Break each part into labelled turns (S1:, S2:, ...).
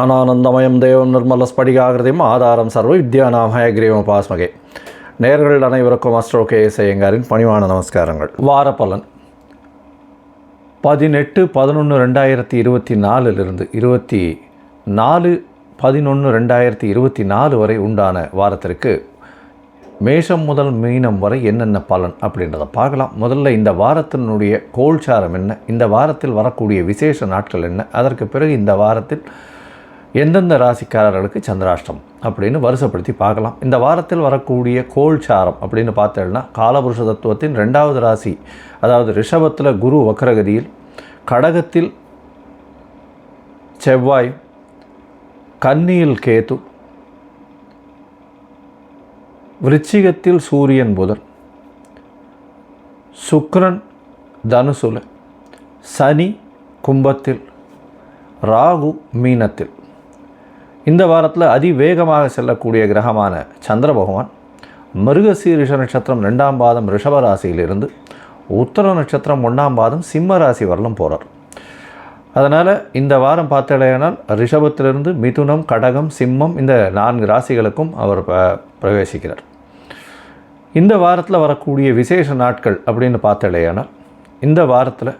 S1: ஞானானந்தமயம் தேவம் நிர்மல ஸ்படிகாகிருதியும் ஆதாரம் சர்வ வித்யானாம் ஹயக்ரீவம் பாஸ்மகே நேர்கள் அனைவருக்கும் அஸ்ட்ரோ கே எஸ் ஐயங்காரின் பணிவான நமஸ்காரங்கள். வாரப்பலன். பதினெட்டு பதினொன்று ரெண்டாயிரத்தி இருபத்தி நாலுலிருந்து இருபத்தி நாலு பதினொன்று ரெண்டாயிரத்தி இருபத்தி நாலு வரை உண்டான வாரத்திற்கு மேஷம் முதல் மீனம் வரை என்னென்ன பலன் அப்படின்றத பார்க்கலாம். முதல்ல இந்த வாரத்தினுடைய கோல்சாரம் என்ன? இந்த வாரத்தில் வரக்கூடிய விசேஷ நாட்கள் என்ன? அதற்கு பிறகு இந்த வாரத்தில் எந்தெந்த ராசிக்காரர்களுக்கு சந்திராஷ்டம் அப்படின்னு வருஷப்படுத்தி பார்க்கலாம். இந்த வாரத்தில் வரக்கூடிய கோல்சாரம் அப்படின்னு பார்த்தேன்னா காலபுருஷ தத்துவத்தின் ரெண்டாவது ராசி அதாவது ரிஷபத்தில் குரு வக்ரகதியில் கடகத்தில் செவ்வாய் கன்னியில் கேது விருச்சிகத்தில் சூரியன் புதன் சுக்ரன் தனுசுல சனி கும்பத்தில் ராகு மீனத்தில். இந்த வாரத்தில் அதிவேகமாக செல்லக்கூடிய கிரகமான சந்திர பகவான் மிருகசீரிஷ நட்சத்திரம் ரெண்டாம் பாதம் ரிஷப ராசியிலிருந்து உத்தர நட்சத்திரம் ஒன்றாம் பாதம் சிம்ம ராசி வரலும் போகிறார் அதனால் இந்த வாரம் பார்த்தடையானால் ரிஷபத்திலிருந்து மிதுனம் கடகம் சிம்மம் இந்த நான்கு ராசிகளுக்கும் அவர் ப- பிரவேசிக்கிறார். இந்த வாரத்தில் வரக்கூடிய விசேஷ நாட்கள் அப்படின்னு பார்த்தடையானால் இந்த வாரத்தில்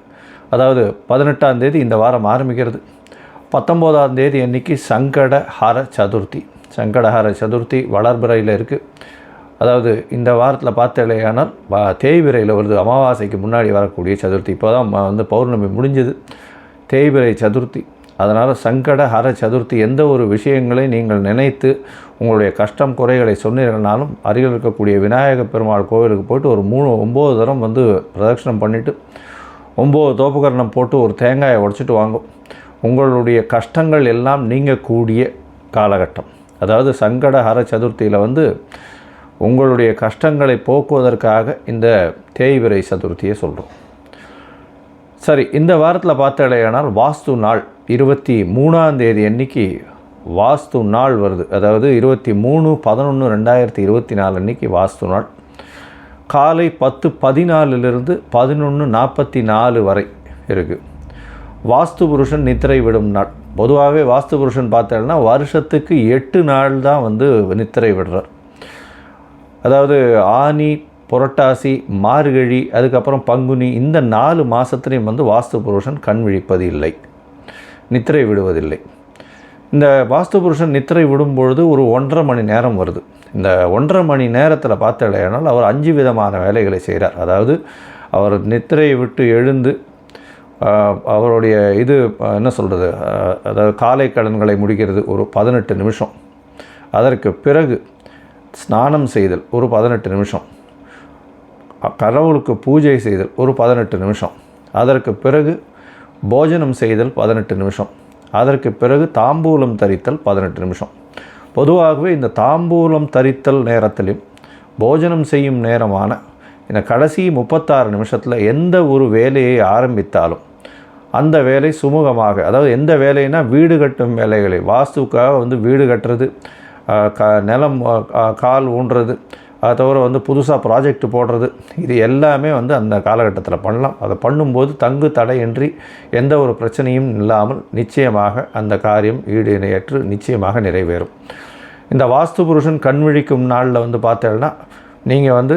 S1: அதாவது பதினெட்டாம் தேதி இந்த வாரம் ஆரம்பிக்கிறது. பத்தொம்போதாம் தேதி அன்னைக்கு சங்கடஹர சதுர்த்தி. சங்கடஹர சதுர்த்தி வளர்பிறையில் இருக்குது அதாவது இந்த வாரத்தில் பார்த்தலையானால் தேய்பிரையில் வருது. அமாவாசைக்கு முன்னாடி வரக்கூடிய சதுர்த்தி. இப்போ தான் வந்து பௌர்ணமி முடிஞ்சது. தேய்பிரை சதுர்த்தி. அதனால் சங்கட ஹர சதுர்த்தி எந்த ஒரு விஷயங்களை நீங்கள் நினைத்து உங்களுடைய கஷ்டம் குறைகளை சொன்னீர்கள்னாலும் அருகில் இருக்கக்கூடிய விநாயக பெருமாள் கோவிலுக்கு போய்ட்டு ஒரு மூணு ஒம்பது தரம் வந்து பிரதட்சணம் பண்ணிவிட்டு ஒம்பது தோப்புக்கரணம் போட்டு ஒரு தேங்காயை உடச்சிட்டு வாங்கும். உங்களுடைய கஷ்டங்கள் எல்லாம் நீங்கக்கூடிய காலகட்டம். அதாவது சங்கட ஹர சதுர்த்தியில் வந்து உங்களுடைய கஷ்டங்களை போக்குவதற்காக இந்த தேய்விரை சதுர்த்தியை சொல்கிறோம் சரி இந்த வாரத்தில் பார்த்தாலேயானால் வாஸ்து நாள் இருபத்தி மூணாம் தேதி அன்னைக்கு வாஸ்து நாள் வருது. அதாவது இருபத்தி மூணு பதினொன்று ரெண்டாயிரத்தி இருபத்தி நாலு அன்னைக்கு வாஸ்து நாள். காலை பத்து பதினாலிலிருந்து பதினொன்று நாற்பத்தி நாலு வரை இருக்குது வாஸ்து புருஷன் நித்திரை விடும் நாள். பொதுவாகவே வாஸ்து புருஷன் பார்த்தேன்னா வருஷத்துக்கு எட்டு நாள் தான் வந்து நித்திரை விடுறார். அதாவது ஆனி புரட்டாசி மார்கழி அதுக்கப்புறம் பங்குனி இந்த நாலு மாதத்துலேயும் வந்து வாஸ்து புருஷன் கண் விழிப்பது இல்லை நித்திரை விடுவதில்லை. இந்த வாஸ்து புருஷன் நித்திரை விடும்பொழுது ஒரு ஒன்றரை மணி நேரம் வருது. இந்த ஒன்றரை மணி நேரத்தில் பார்த்தலையானால் அவர் அஞ்சு விதமான வேலைகளை செய்கிறார் அதாவது அவர் நித்திரையை விட்டு எழுந்து அவருடைய இது என்ன சொல்கிறது அதாவது காலை கடன்களை முடிக்கிறது ஒரு பதினெட்டு நிமிஷம். அதற்கு பிறகு ஸ்நானம் செய்தல் ஒரு பதினெட்டு நிமிஷம். கடவுளுக்கு பூஜை செய்தல் ஒரு பதினெட்டு நிமிஷம். அதற்கு பிறகு போஜனம் செய்தல் பதினெட்டு நிமிஷம். அதற்கு பிறகு தாம்பூலம் தரித்தல் பதினெட்டு நிமிஷம். பொதுவாகவே இந்த தாம்பூலம் தரித்தல் நேரத்திலும் போஜனம் செய்யும் நேரமான இந்த கடைசி முப்பத்தாறு நிமிஷத்தில் எந்த ஒரு வேலையை ஆரம்பித்தாலும் அந்த வேலை சுமூகமாக அதாவது எந்த வேலைனா வீடு கட்டும் வேலைகளை வாஸ்துக்காக வந்து வீடு கட்டுறது க நிலம் கால் ஊன்றது அதை தவிர வந்து புதுசாக ப்ராஜெக்ட் போடுறது இது எல்லாமே வந்து அந்த காலகட்டத்தில் பண்ணலாம். அதை பண்ணும்போது தங்கு தடையின்றி எந்த ஒரு பிரச்சனையும் இல்லாமல் நிச்சயமாக அந்த காரியம் ஈடு இணையற்று நிச்சயமாக நிறைவேறும். இந்த வாஸ்து புருஷன் கண் விழிக்கும் நாளில் வந்து பார்த்தேன்னா நீங்கள் வந்து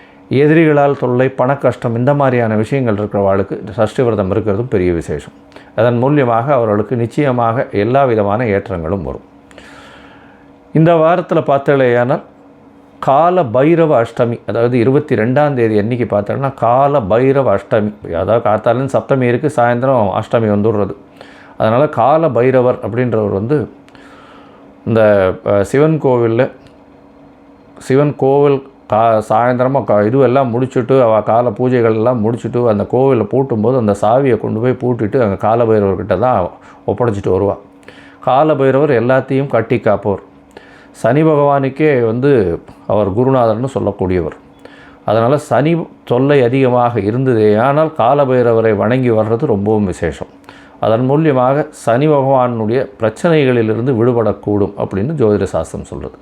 S1: எதிரிகளால் தொல்லை பண கஷ்டம் இந்த மாதிரியான விஷயங்கள் இருக்கிறவாளுக்கு சஷ்டி விரதம் இருக்கிறதும் பெரிய விசேஷம். அதன் மூலியமாக அவர்களுக்கு நிச்சயமாக எல்லா விதமான ஏற்றங்களும் வரும். இந்த வாரத்தில் பார்த்தலையானால் கால பைரவ அஷ்டமி அதாவது இருபத்தி ரெண்டாம் தேதி அன்னைக்கு பார்த்தோன்னா கால பைரவ அஷ்டமி. அதாவது காத்தாலும் சப்தமி இருக்குது சாயந்தரம் அஷ்டமி வந்துடுறது. அதனால் கால பைரவர் அப்படின்றவர் வந்து இந்த சிவன் கோவிலில் சிவன் கோவில் கா சாயந்தரமாக கா இதுவெல்லாம் முடிச்சுட்டு அவள் கால பூஜைகள் எல்லாம் முடிச்சுட்டு அந்த கோவிலில் பூட்டும்போது அந்த சாவியை கொண்டு போய் பூட்டிட்டு அங்கே காலபைரவர்கிட்ட தான் ஒப்படைச்சிட்டு வருவாள் காலபைரவர் எல்லாத்தையும் கட்டி காப்பவர். சனி பகவானுக்கே வந்து அவர் குருநாதர்னு சொல்லக்கூடியவர். அதனால் சனி தொல்லை அதிகமாக இருந்தது ஆனால் காலபைரவரை வணங்கி வர்றது ரொம்பவும் விசேஷம். அதன் மூலியமாக சனி பகவானுடைய பிரச்சனைகளிலிருந்து விடுபடக்கூடும் அப்படின்னு ஜோதிட சாஸ்திரம் சொல்கிறது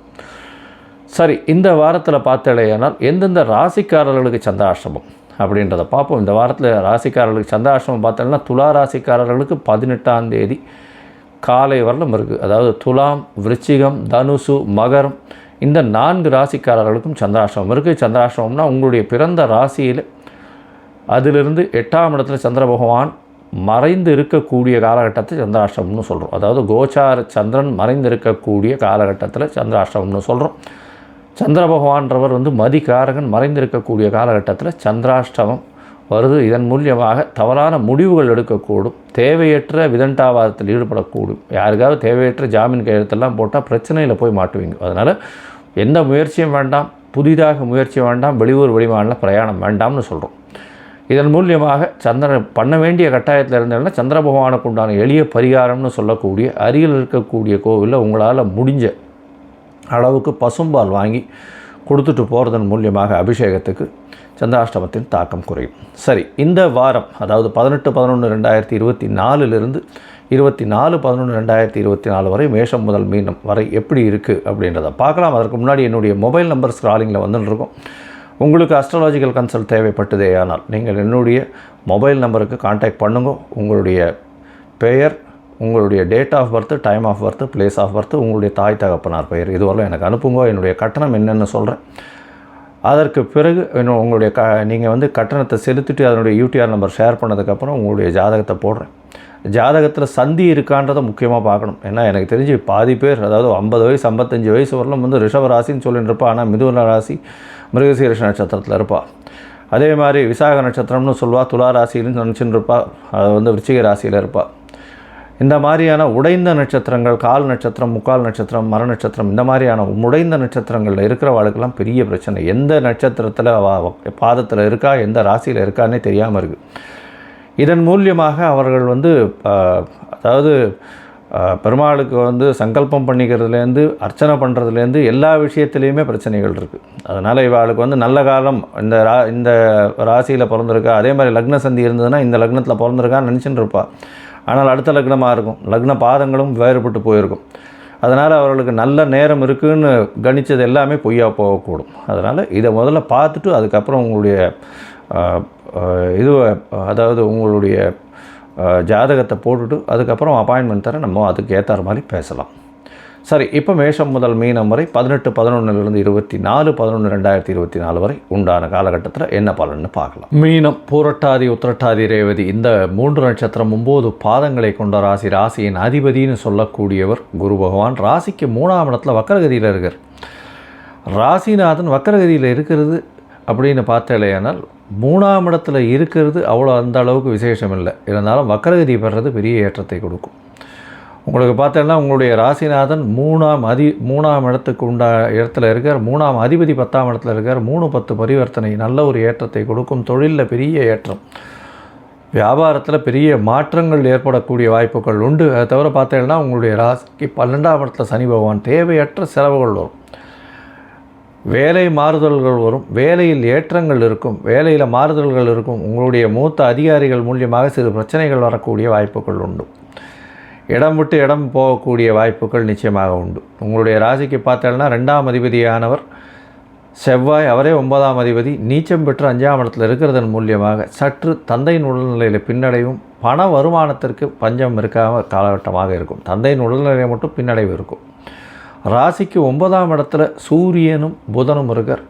S1: சரி இந்த வாரத்தில் பார்த்தலையானால் எந்தெந்த ராசிக்காரர்களுக்கு சந்திராஷ்டமம் அப்படின்றத பார்ப்போம். இந்த வாரத்தில் ராசிக்காரர்களுக்கு சந்திராஷ்டமம் பார்த்தோம்னா துலா ராசிக்காரர்களுக்கு பதினெட்டாம் தேதி காலை வரலும் இருக்குது அதாவது துலாம் விருச்சிகம் தனுசு மகரம் இந்த நான்கு ராசிக்காரர்களுக்கும் சந்திராஷ்டமம் இருக்குது சந்திராஷ்டமம்னா உங்களுடைய பிறந்த ராசியில் அதிலிருந்து எட்டாம் இடத்துல சந்திர பகவான் மறைந்து இருக்கக்கூடிய காலகட்டத்தை சந்திராஷ்டமம்னு சொல்கிறோம் அதாவது கோச்சார சந்திரன் மறைந்து இருக்கக்கூடிய காலகட்டத்தில் சந்திராஷ்டமம்னு சொல்கிறோம் சந்திர பகவான்றவர் வந்து மதிகாரகன் மறைந்திருக்கக்கூடிய காலகட்டத்தில் சந்திராஷ்டமம் வருது. இதன் மூலியமாக தவறான முடிவுகள் எடுக்கக்கூடும். தேவையற்ற விதண்டாவாதத்தில் ஈடுபடக்கூடும். யாருக்காவது தேவையற்ற ஜாமீன் கையெழுத்தெல்லாம் போட்டால் பிரச்சனையில் போய் மாட்டுவீங்க. அதனால் எந்த முயற்சியும் வேண்டாம். புதிதாக முயற்சி வேண்டாம். வெளியூர் வெளிமாநில பிரயாணம் வேண்டாம்னு சொல்கிறோம் இதன் மூலியமாக சந்திரன் பண்ண வேண்டிய கட்டாயத்தில் இருந்ததுன்னா சந்திர பகவானுக்கு உண்டான எளிய பரிகாரம்னு சொல்லக்கூடிய அருகில் இருக்கக்கூடிய கோவிலில் உங்களால் முடிஞ்ச அளவுக்கு பசும்பால் வாங்கி கொடுத்துட்டு போகிறதன் மூலியமாக அபிஷேகத்துக்கு சந்திராஷ்டமத்தின் தாக்கம் குறையும். சரி இந்த வாரம் அதாவது பதினெட்டு பதினொன்று ரெண்டாயிரத்தி இருபத்தி நாலுலேருந்து இருபத்தி நாலு பதினொன்று ரெண்டாயிரத்தி இருபத்தி நாலு வரை மேஷம் முதல் மீனம் வரை எப்படி இருக்குது அப்படின்றத பார்க்கலாம். அதற்கு முன்னாடி என்னுடைய மொபைல் நம்பர் ஸ்க்ராலிங்கில் வந்துட்டுருக்கோம் உங்களுக்கு அஸ்ட்ராலாஜிக்கல் கன்சல்ட் தேவைப்பட்டதே ஆனால் நீங்கள் என்னுடைய மொபைல் நம்பருக்கு காண்டாக்ட் பண்ணுங்க. உங்களுடைய பெயர் உங்களுடைய date of birth time of birth place of birth உங்களுடைய தாய் தகப்பனார் பெயர். இதுவரை எனக்கு அனுப்புங்க. என்னுடைய கட்டணம் என்னென்னு சொல்கிறேன் அதற்கு பிறகு இன்னும் உங்களுடைய க நீங்கள் வந்து கட்டணத்தை செலுத்திட்டு அதனுடைய யூடிஆர் நம்பர் ஷேர் பண்ணதுக்கப்புறம் உங்களுடைய ஜாதகத்தை போடுறேன். ஜாதகத்தில் சந்தி இருக்கான்றதை முக்கியமாக பார்க்கணும். ஏன்னா எனக்கு தெரிஞ்சு பாதி பேர் அதாவது ஐம்பது வயசு ஐம்பத்தஞ்சு வயசு வரலாம் வந்து ரிஷப ராசின்னு சொல்லிட்டு இருப்பா. ஆனால் மிதுன ராசி மிருகசீரிஷ நட்சத்திரத்தில் இருப்பாள் அதே மாதிரி விசாக நட்சத்திரம்னு சொல்லுவாள் துலா ராசின்னு நினச்சின்னு இருப்பாள் அது வந்து விருச்சிக ராசியில் இருப்பாள் இந்த மாதிரியான உடைந்த நட்சத்திரங்கள் கால் நட்சத்திரம் முக்கால் நட்சத்திரம் மர நட்சத்திரம் இந்த மாதிரியான உடைந்த நட்சத்திரங்களில் இருக்கிறவாளுக்கெல்லாம் பெரிய பிரச்சனை. எந்த நட்சத்திரத்தில் பாதத்தில் இருக்கா எந்த ராசியில் இருக்கான்னே தெரியாமல் இருக்குது இதன் மூலியமாக அவர்கள் வந்து அதாவது பெருமாளுக்கு வந்து சங்கல்பம் பண்ணிக்கிறதுலேருந்து அர்ச்சனை பண்ணுறதுலேருந்து எல்லா விஷயத்துலேயுமே பிரச்சனைகள் இருக்குது அதனால் இவாளுக்கு வந்து நல்ல காலம் இந்த ரா இந்த ராசியில் பிறந்திருக்கா அதே மாதிரி லக்ன சந்தி இருந்ததுன்னா இந்த லக்னத்தில் பிறந்திருக்கான்னு நினச்சின்னு இருப்பா. ஆனால் அடுத்த லக்னமாக இருக்கும். லக்ன பாதங்களும் வேறுபட்டு போயிருக்கும். அதனால் அவர்களுக்கு நல்ல நேரம் இருக்குன்னு கணித்தது எல்லாமே பொய்யா போகக்கூடும். அதனால் இதை முதல்ல பார்த்துட்டு அதுக்கப்புறம் உங்களுடைய இது அதாவது உங்களுடைய ஜாதகத்தை போட்டுட்டு அதுக்கப்புறம் அப்பாயின்மெண்ட் தர நம்ம அதுக்கு ஏற்றாற மாதிரி பேசலாம். சரி இப்போ மேஷம் முதல் மீனம் வரை பதினெட்டு பதினொன்றுலேருந்து இருபத்தி நாலு பதினொன்று ரெண்டாயிரத்தி இருபத்தி நாலு வரை உண்டான காலகட்டத்தில் என்ன பலன்னு பார்க்கலாம். மீனம் பூரட்டாதி உத்திரட்டாதி ரேவதி இந்த மூன்று நட்சத்திரம் ஒம்பது பாதங்களை கொண்ட ராசி ராசியின் அதிபதின்னு சொல்லக்கூடியவர் குரு பகவான். ராசிக்கு மூணாம் இடத்துல வக்கரகதியில் இருக்கார். ராசிநாதன் வக்கரகதியில் இருக்கிறது அப்படின்னு பார்த்தாலேயானால் மூணாம் இடத்துல இருக்கிறது அவ்வளோ அந்த அளவுக்கு விசேஷம் இல்லை. இருந்தாலும் வக்கரகதி பெறுறது பெரிய ஏற்றத்தை கொடுக்கும். உங்களுக்கு பார்த்தோன்னா உங்களுடைய ராசிநாதன் மூணாம் அதி மூணாம் இடத்துக்கு உண்டா இடத்துல இருக்கார். மூணாம் அதிபதி பத்தாம் இடத்துல இருக்கார். மூணு பத்து பரிவர்த்தனை நல்ல ஒரு ஏற்றத்தை கொடுக்கும். தொழிலில் பெரிய ஏற்றம். வியாபாரத்தில் பெரிய மாற்றங்கள் ஏற்படக்கூடிய வாய்ப்புகள் உண்டு. அதை தவிர பார்த்தீங்கன்னா உங்களுடைய ராசிக்கு பன்னெண்டாம் இடத்துல சனி பகவான் தேவையற்ற செலவுகள் வரும். வேலை மாறுதல்கள் வரும். வேலையில் ஏற்றங்கள் இருக்கும். வேலையில் மாறுதல்கள் இருக்கும். உங்களுடைய மூத்த அதிகாரிகள் மூலியமாக சிறு பிரச்சனைகள் வரக்கூடிய வாய்ப்புகள் உண்டு. இடம் விட்டு இடம் போகக்கூடிய வாய்ப்புகள் நிச்சயமாக உண்டு. உங்களுடைய ராசிக்கு பார்த்தோம்னா ரெண்டாம் அதிபதியானவர் செவ்வாய் அவரே ஒன்பதாம் அதிபதி. நீச்சம் பெற்று அஞ்சாம் இடத்துல இருக்கிறதன் மூலியமாக சற்று தந்தையின் உடல்நிலையில் பின்னடைவும் பண வருமானத்திற்கு பஞ்சம் இருக்காம காலகட்டமாக இருக்கும். தந்தையின் உடல்நிலை மட்டும் பின்னடைவு இருக்கும். ராசிக்கு ஒன்பதாம் இடத்துல சூரியனும் புதனும் இருக்கார்.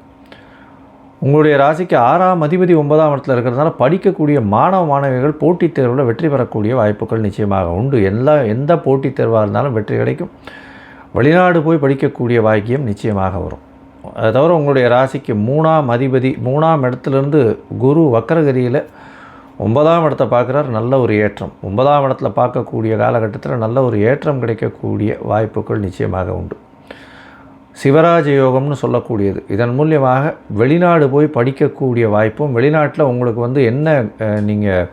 S1: உங்களுடைய ராசிக்கு ஆறாம் அதிபதி ஒன்பதாம் இடத்துல இருக்கிறதுனால படிக்கக்கூடிய மாணவ மாணவிகள் போட்டித் தேர்வில் வெற்றி பெறக்கூடிய வாய்ப்புகள் நிச்சயமாக உண்டு. எல்லா எந்த போட்டித் தேர்வாக இருந்தாலும் வெற்றி கிடைக்கும். வெளிநாடு போய் படிக்கக்கூடிய பாக்கியம் நிச்சயமாக வரும். அதை தவிர உங்களுடைய ராசிக்கு மூணாம் அதிபதி மூணாம் இடத்துலேருந்து குரு வக்கரகிரியில் ஒன்பதாம் இடத்த பார்க்குறார். நல்ல ஒரு ஏற்றம். ஒன்பதாம் இடத்துல பார்க்கக்கூடிய காலகட்டத்தில் நல்ல ஒரு ஏற்றம் கிடைக்கக்கூடிய வாய்ப்புகள் நிச்சயமாக உண்டு. சிவராஜ யோகம்னு சொல்லக்கூடியது. இதன் மூலியமாக வெளிநாடு போய் படிக்கக்கூடிய வாய்ப்பும் வெளிநாட்டில் உங்களுக்கு வந்து என்ன நீங்கள்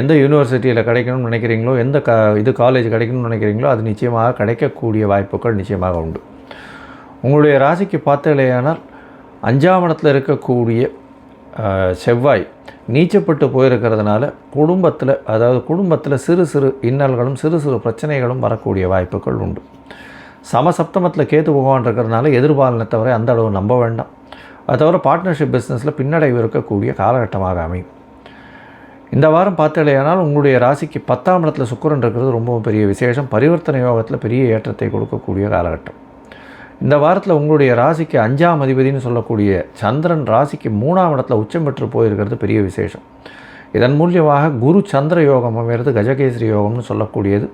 S1: எந்த யூனிவர்சிட்டியில் கிடைக்கணும்னு நினைக்கிறீங்களோ எந்த க இது காலேஜ் கிடைக்கணும்னு நினைக்கிறீங்களோ அது நிச்சயமாக கிடைக்கக்கூடிய வாய்ப்புகள் நிச்சயமாக உண்டு. உங்களுடைய ராசிக்கு பார்த்தீங்களேயானால் அஞ்சாம் இடத்துல இருக்கக்கூடிய செவ்வாய் நீச்சப்பட்டு போயிருக்கிறதுனால குடும்பத்தில் அதாவது குடும்பத்தில் சிறு சிறு இன்னல்களும் சிறு சிறு பிரச்சனைகளும் வரக்கூடிய வாய்ப்புகள் உண்டு. சமசப்தமத்தில் கேத்து பகவான் இருக்கிறதுனால தவிர அந்த அளவு நம்ப வேண்டாம். அது தவிர பார்ட்னர்ஷிப் பிஸ்னஸில் பின்னடைவு இருக்கக்கூடிய காலகட்டமாக அமையும். இந்த வாரம் பார்த்தலையானால் உங்களுடைய ராசிக்கு பத்தாம் இடத்துல சுக்கிரன் இருக்கிறது ரொம்பவும் பெரிய விசேஷம். பரிவர்த்தனை யோகத்தில் பெரிய ஏற்றத்தை கொடுக்கக்கூடிய காலகட்டம். இந்த வாரத்தில் உங்களுடைய ராசிக்கு அஞ்சாம் அதிபதினு சொல்லக்கூடிய சந்திரன் ராசிக்கு மூணாம் இடத்துல உச்சம் பெற்று போயிருக்கிறது பெரிய விசேஷம். இதன் மூலியமாக குரு சந்திர யோகம் அமைகிறது கஜகேசரி யோகம்னு சொல்லக்கூடியது.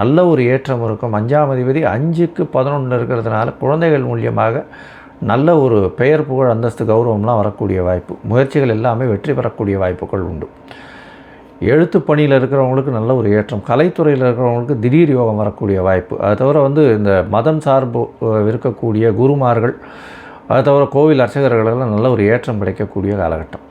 S1: நல்ல ஒரு ஏற்றம் இருக்கும். அஞ்சாம் அதிபதி அஞ்சுக்கு பதினொன்று இருக்கிறதுனால குழந்தைகள் மூலியமாக நல்ல ஒரு பெயர் புகழ் அந்தஸ்து கௌரவம்லாம் வரக்கூடிய வாய்ப்பு முயற்சிகள் எல்லாமே வெற்றி பெறக்கூடிய வாய்ப்புகள் உண்டு. எழுத்து பணியில் இருக்கிறவங்களுக்கு நல்ல ஒரு ஏற்றம் கலைத்துறையில் இருக்கிறவங்களுக்கு திடீர் யோகம் வரக்கூடிய வாய்ப்பு. அது தவிர வந்து இந்த மதம் சார்பு இருக்கக்கூடிய குருமார்கள் அது தவிர கோவில் அர்ச்சகர்களெல்லாம் நல்ல ஒரு ஏற்றம் கிடைக்கக்கூடிய காலகட்டம்.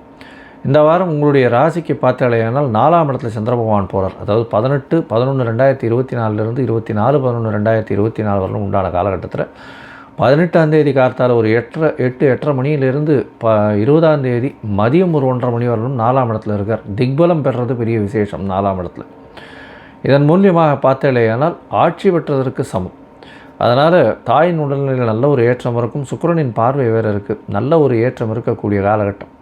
S1: இந்த வாரம் உங்களுடைய ராசிக்கு பார்த்தாலேயானால் நாலாம் இடத்துல சந்திர பகவான் போகிறார் அதாவது பதினெட்டு பதினொன்று ரெண்டாயிரத்தி இருபத்தி நாலுலேருந்து இருபத்தி நாலு பதினொன்று ரெண்டாயிரத்தி இருபத்தி நாலு வரலும் உண்டான காலகட்டத்தில். பதினெட்டாம் தேதி கார்த்தால ஒரு எட்டரை எட்டு எட்டரை மணியிலிருந்து ப இருபதாம் தேதி மதியம் ஒரு ஒன்றரை மணி வரலும் நாலாம் இடத்துல இருக்கார். திக்பலம் பெறுறது பெரிய விசேஷம் நாலாம் இடத்துல. இதன் மூலியமாக பார்த்தாலேயானால் ஆட்சி பெற்றதற்கு சமம். அதனால் தாயின் உடல்நிலையில் நல்ல ஒரு ஏற்றம் இருக்கும். சுக்கிரனின் பார்வை வேறு இருக்குது நல்ல ஒரு ஏற்றம் இருக்கக்கூடிய காலகட்டம்.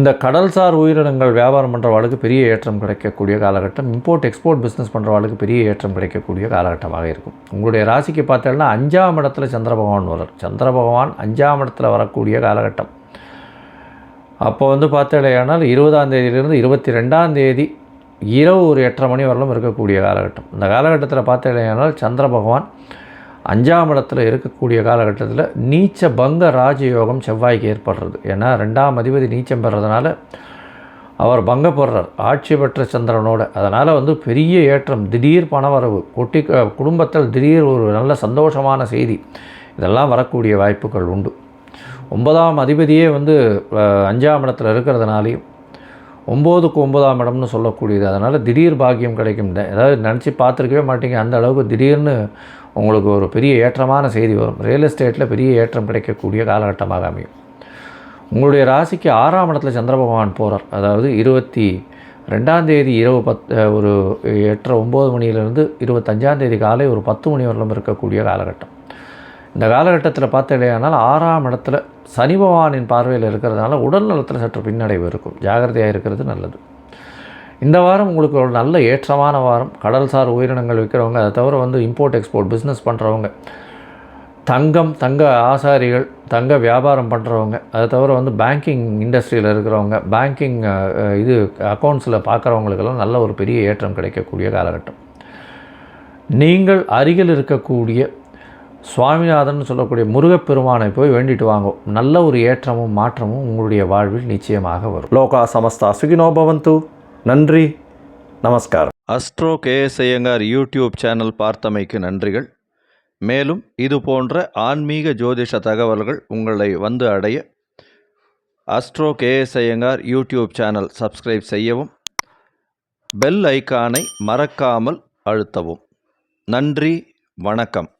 S1: இந்த கடல்சார் உயிரினங்கள் வியாபாரம் பண்ணுறவாளுக்கு பெரிய ஏற்றம் கிடைக்கக்கூடிய காலகட்டம் இம்போர்ட் எக்ஸ்போர்ட் பிஸ்னஸ் பண்ணுறவாளுக்கு பெரிய ஏற்றம் கிடைக்கக்கூடிய காலகட்டமாக இருக்கும். உங்களுடைய ராசிக்கு பார்த்தீங்கன்னா அஞ்சாம் இடத்துல சந்திர பகவான் வரார் சந்திர பகவான் அஞ்சாம் இடத்துல வரக்கூடிய காலகட்டம். அப்போ வந்து பார்த்தேனால் இருபதாம் தேதியிலிருந்து இருபத்தி ரெண்டாம் தேதி இரவு ஒரு எட்டரை மணி வரலும் இருக்கக்கூடிய காலகட்டம். இந்த காலகட்டத்தில் பார்த்தேனால் சந்திர பகவான் அஞ்சாம் இடத்துல இருக்கக்கூடிய காலகட்டத்தில் நீச்ச பங்க ராஜயோகம் செவ்வாய்க்கு ஏற்படுறது. ஏன்னா ரெண்டாம் அதிபதி நீச்சம் பெறதுனால அவர் பங்கப்படுறார் ஆட்சி பெற்ற சந்திரனோட. அதனால் வந்து பெரிய ஏற்றம் திடீர் பணவரவு கொட்டி குடும்பத்தில் திடீர் ஒரு நல்ல சந்தோஷமான செய்தி இதெல்லாம் வரக்கூடிய வாய்ப்புகள் உண்டு. ஒன்பதாம் அதிபதியே வந்து அஞ்சாம் இடத்துல இருக்கிறதுனாலையும் ஒம்போதுக்கு ஒன்பதாம் இடம்னு சொல்லக்கூடியது. அதனால் திடீர் பாக்கியம் கிடைக்கும். இந்த- அதாவது நினச்சி பார்த்துருக்கவே மாட்டீங்க. அந்த அளவுக்கு திடீர்னு உங்களுக்கு ஒரு பெரிய ஏற்றமான செய்தி வரும். ரியல் எஸ்டேட்டில் பெரிய ஏற்றம் கிடைக்கக்கூடிய காலகட்டமாக அமையும். உங்களுடைய ராசிக்கு ஆறாம் இடத்துல சந்திர பகவான் போகிறார் அதாவது இருபத்தி ரெண்டாம் தேதி இரவு பத் ஒரு எட்டரை ஒம்பது மணியிலேருந்து இருபத்தஞ்சாம் தேதி காலை ஒரு பத்து மணி வரலும் இருக்கக்கூடிய காலகட்டம். இந்த காலகட்டத்தில் பார்த்தீங்கன்னா ஆறாம் இடத்துல சனி பகவானின் பார்வையில் இருக்கிறதுனால உடல் நலத்தில் சற்று பின்னடைவு இருக்கும். ஜாகிரதையாக இருக்கிறது நல்லது. இந்த வாரம் உங்களுக்கு ஒரு நல்ல ஏற்றமான வாரம். கடல்சார் உயிரினங்கள் விற்கிறவங்க அதை தவிர வந்து இம்போர்ட் எக்ஸ்போர்ட் பிஸ்னஸ் பண்ணுறவங்க தங்கம் தங்க ஆசாரிகள் தங்க வியாபாரம் பண்ணுறவங்க அதை தவிர வந்து பேங்கிங் இண்டஸ்ட்ரியில் இருக்கிறவங்க பேங்கிங் இது அக்கௌண்ட்ஸில் பார்க்குறவங்களுக்கெல்லாம் நல்ல ஒரு பெரிய ஏற்றம் கிடைக்கக்கூடிய காலகட்டம். நீங்கள் அருகில் இருக்கக்கூடிய சுவாமிநாதன் சொல்லக்கூடிய முருகப்பெருமானை போய் வேண்டிட்டு வாங்க. நல்ல ஒரு ஏற்றமும் மாற்றமும் உங்களுடைய வாழ்வில் நிச்சயமாக வரும். லோகா சமஸ்தா சுகினோ பவந்து. நன்றி. நமஸ்காரம். Astro KS Iyengar YouTube channel பார்த்தமைக்கு நன்றிகள். மேலும் இது போன்ற ஆன்மீக ஜோதிஷ தகவல்கள் உங்களை வந்து அடைய astro KS Iyengar YouTube channel subscribe செய்யவும் பெல் ஐகானை மறக்காமல் அழுத்தவும். நன்றி. வணக்கம்.